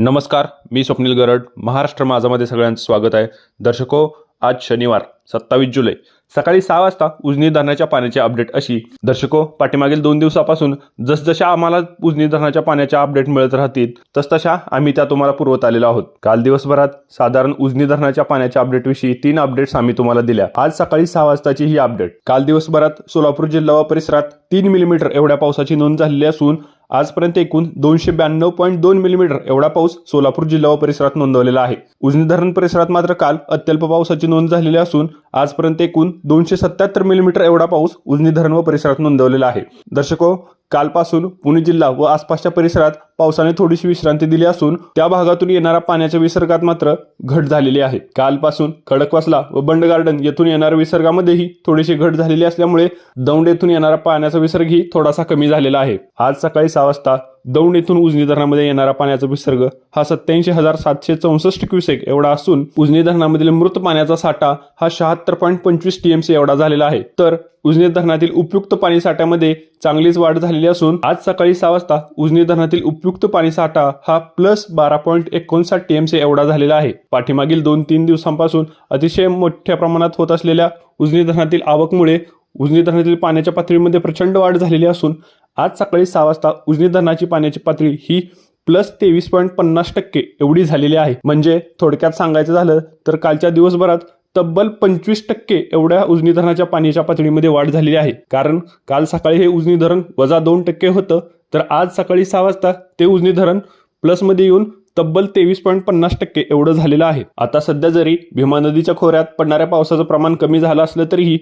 नमस्कार मी स्वप्नील गरड. महाराष्ट्र माझामध्ये सगळ्यांचं स्वागत आहे. दर्शको आज शनिवार सत्तावीस जुलै. सकाळी सहा वाजता उजनी धरणाच्या पाण्याची अपडेट अशी. दर्शको पाठीमागील दोन दिवसापासून जसजशा आम्हाला उजनी धरणाच्या पाण्याच्या अपडेट मिळत राहतील तसतशा आम्ही त्या तुम्हाला पुरवत आलेलो आहोत. काल दिवसभरात साधारण उजनी धरणाच्या पाण्याच्या अपडेटविषयी तीन अपडेट्स आम्ही तुम्हाला दिल्या. आज सकाळी सहा वाजताची ही अपडेट. काल दिवसभरात सोलापूर जिल्हा व परिसरात तीन मिलीमीटर एवढ्या पावसाची नोंद झालेली असून आजपर्यंत एकूण दोनशे ब्याण्णव पॉईंट दोन मिलीमीटर एवढा पाऊस सोलापूर जिल्हा व परिसरात नोंदवलेला आहे. उजनी धरण परिसरात मात्र काल अत्यल्प पावसाची नोंद झालेली असून आजपर्यंत एकूण दोनशे सत्याहत्तर मिलीमीटर एवढा पाऊस उजनी धरण व परिसरात नोंदवलेला आहे. दर्शको कालपासून पुणे जिल्हा व आसपासच्या परिसरात पावसाने थोडीशी विश्रांती दिली असून त्या भागातून येणाऱ्या पाण्याच्या विसर्गात मात्र घट झालेली आहे. कालपासून खडकवासला व बंड गार्डन येथून येणाऱ्या विसर्गामध्येही थोडीशी घट झालेली असल्यामुळे दौंड येथून येणारा पाण्याचा विसर्गही थोडासा कमी झालेला आहे. आज सकाळी सहा वाजता दौंड येथून उजनी धरणामध्ये येणारा पाण्याचा विसर्ग हा सत्याऐंशी हजार सातशे चौसष्ट क्युसेक एवढा असून उजनी धरणामधील मृत पाण्याचा साठा हा शहात्तर पॉईंट पंचवीस टीएमसी एवढा झालेला आहे. तर उजनी धरणातील उपयुक्त पाणी साठ्यामध्ये चांगलीच वाढ झालेली असून आज सकाळी सहा वाजता उजनी धरणातील उपयुक्त पाणी साठा हा प्लस बारा पॉईंट एकोणसाठ टीएमसी एवढा झालेला आहे. पाठीमागील दोन तीन दिवसांपासून अतिशय मोठ्या प्रमाणात होत असलेल्या उजनी धरणातील आवकमुळे उजनी धरणातील पाण्याच्या पातळीमध्ये प्रचंड वाढ झालेली असून आज सकाळी सहा वाजता उजनी धरणाची पाण्याची पातळी ही प्लस तेवीस पॉईंट पन्नास टक्के एवढी झालेली आहे. म्हणजे थोडक्यात सांगायचं झालं तर कालच्या दिवसभरात तब्बल पंचवीस टक्के एवढ्या उजनी धरणाच्या पाण्याच्या पातळीमध्ये वाढ झालेली आहे. कारण काल सकाळी हे उजनी धरण वजा दोन टक्के होतं तर आज सकाळी सहा वाजता ते उजनी धरण प्लसमध्ये येऊन तब्बल तेवीस पॉईंट पन्नास टक्के एवढं झालेलं आहे. आता सध्या जरी भीमा नदीच्या खोऱ्यात पडणाऱ्या पावसाचं प्रमाण कमी झालं असलं तरीही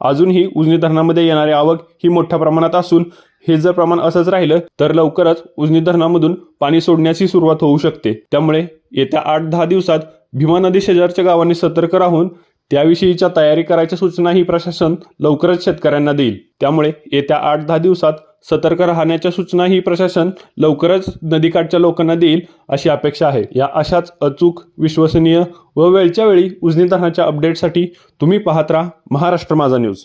अजूनही उजनी धरणामध्ये येणारी आवक ही मोठ्या प्रमाणात असून हे जर प्रमाण असंच राहिलं तर लवकरच उजनी धरणामधून पाणी सोडण्याची सुरुवात होऊ शकते. त्यामुळे येत्या आठ दहा दिवसात भीमा नदी शेजारच्या गावांनी सतर्क राहून त्याविषयीच्या तयारी करायच्या सूचनाही प्रशासन लवकरच शेतकऱ्यांना देईल. त्यामुळे येत्या आठ दहा दिवसात सतर्क राहण्याच्या सूचनाही प्रशासन लवकरच नदीकाठच्या लोकांना देईल अशी अपेक्षा आहे. या अशाच अचूक विश्वसनीय व वेळच्या वेळी उजनी धरणाच्या अपडेटसाठी तुम्ही पाहत राहा महाराष्ट्र माझा न्यूज.